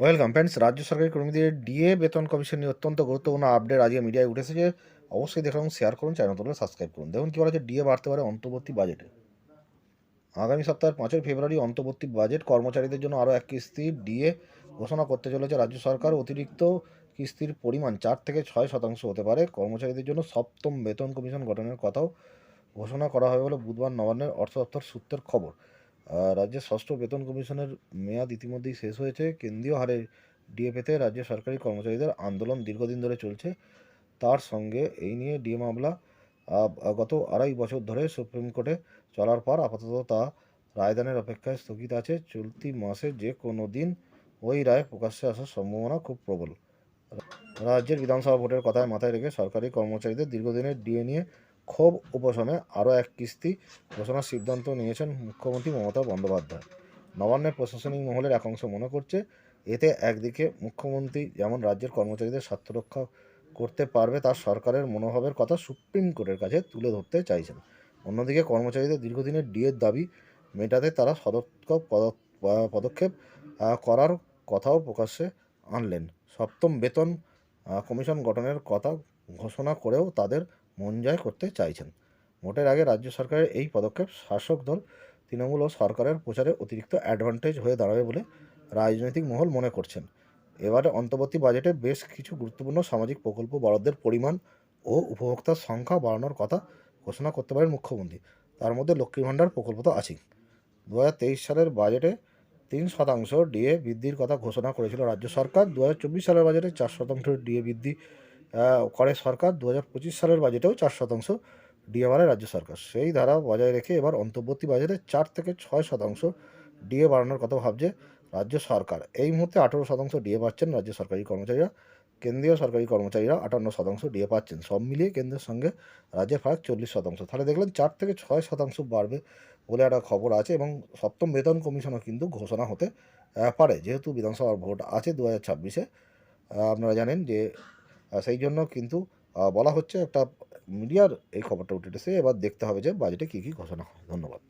Welcome friends, রাজ্য সরকারি কর্মীদের ডিএ বেতন কমিশন নিয়ে অত্যন্ত গুরুত্বপূর্ণ আপডেট আজকে মিডিয়ায় উঠেছে যে, অবশ্যই দেখুন শেয়ার করুন চ্যানেল তোলে সাবস্ক্রাইব করুন। দেখুন কী বলা ডিএ বাড়তে পারে অন্তর্বর্তী বাজেটে আগামী সপ্তাহের পাঁচই ফেব্রুয়ারি অন্তর্বর্তী বাজেট কর্মচারীদের জন্য আরও এক কিস্তি ডিএ ঘোষণা করতে চলেছে রাজ্য সরকার। অতিরিক্ত কিস্তির পরিমাণ চার থেকে ছয় শতাংশ হতে পারে। কর্মচারীদের জন্য সপ্তম বেতন কমিশন গঠনের কথাও ঘোষণা করা হবে বলে বুধবার নবান্নের অর্থ দপ্তর সূত্রের খবর। রাজ্যের ষষ্ঠ বেতন কমিশনের মেয়াদ ইতিমধ্যেই শেষ হয়েছে। কেন্দ্রীয় হারে ডিএ পেতে রাজ্য সরকারি কর্মচারীদের আন্দোলন দীর্ঘদিন ধরে চলছে। তার সঙ্গে এই নিয়ে ডিএ মামলা গত আড়াই বছর ধরে সুপ্রিম কোর্টে চলার পর আপাতত তা রায়দানের অপেক্ষায় স্থগিত আছে। চলতি মাসে যে কোনো দিন ওই রায় প্রকাশ্যে আসার সম্ভাবনা খুব প্রবল। রাজ্যের বিধানসভা ভোটের কথায় মাথায় রেখে সরকারি কর্মচারীদের দীর্ঘদিনের ডিএ নিয়ে ক্ষোভ উপশমে আরও এক কিস্তি ঘোষণার সিদ্ধান্ত নিয়েছেন মুখ্যমন্ত্রী মমতা বন্দ্যোপাধ্যায়। নবান্নের প্রশাসনিক মহলের এক অংশ মনে করছে, এতে একদিকে মুখ্যমন্ত্রী যেমন রাজ্যের কর্মচারীদের স্বার্থ রক্ষা করতে পারবে, তার সরকারের মনোভাবের কথা সুপ্রিম কোর্টের কাছে তুলে ধরতে চাইছেন। অন্যদিকে কর্মচারীদের দীর্ঘদিনের ডিএর দাবি মেটাতে তারা সদর্থক পদ- পদক্ষেপ করার কথাও প্রকাশ্যে আনলেন। সপ্তম বেতন কমিশন গঠনের কথা ঘোষণা করেও তাদের মন জয় করতে চাইছেন। ভোটের আগে রাজ্য সরকারের এই পদক্ষেপ শাসক দল, তৃণমূল ও সরকারের প্রচারে অতিরিক্ত অ্যাডভান্টেজ হয়ে দাঁড়াবে বলে রাজনৈতিক মহল মনে করছেন। এবারে অন্তর্বর্তী বাজেটে বেশ কিছু গুরুত্বপূর্ণ সামাজিক প্রকল্প, বরাদ্দের পরিমাণ ও উপভোক্তার সংখ্যা বাড়ানোর কথা ঘোষণা করতে পারেন মুখ্যমন্ত্রী। তার মধ্যে লক্ষ্মীর ভাণ্ডার প্রকল্প তো আছেই। দু হাজার তেইশ সালের বাজেটে তিন শতাংশ ডিএ বৃদ্ধির কথা ঘোষণা করেছিল রাজ্য সরকার। দু হাজার চব্বিশ সালের বাজেটে চার শতাংশ ডিএ বৃদ্ধি করে সরকার দু হাজার পঁচিশ সালের বাজেটেও চার শতাংশ ডিএ বাড়ায় রাজ্য সরকার। সেই ধারা বজায় রেখে এবার অন্তর্বর্তী বাজেটে চার থেকে ছয় শতাংশ ডিএ বাড়ানোর কথা ভাবছে রাজ্য সরকার। এই মুহূর্তে আঠেরো শতাংশ ডিএ পাচ্ছেন রাজ্য সরকারি কর্মচারীরা। কেন্দ্রীয় সরকারি কর্মচারীরা আটান্ন শতাংশ ডিএ পাচ্ছেন। সব মিলিয়ে কেন্দ্রের সঙ্গে রাজ্যের ফারাক চল্লিশ শতাংশ। তাহলে দেখলেন চার থেকে ছয় শতাংশ বাড়বে বলে একটা খবর আছে এবং সপ্তম বেতন কমিশনও কিন্তু ঘোষণা হতে পারে। যেহেতু বিধানসভার ভোট আছে দু হাজার ছাব্বিশে আপনারা জানেন যে সেই জন্য কিন্তু বলা হচ্ছে একটা মিডিয়ার এই খবরটা উঠে এসেছে এবার দেখতে হবে যে বাজেটে কী কী ঘোষণা হয়। ধন্যবাদ।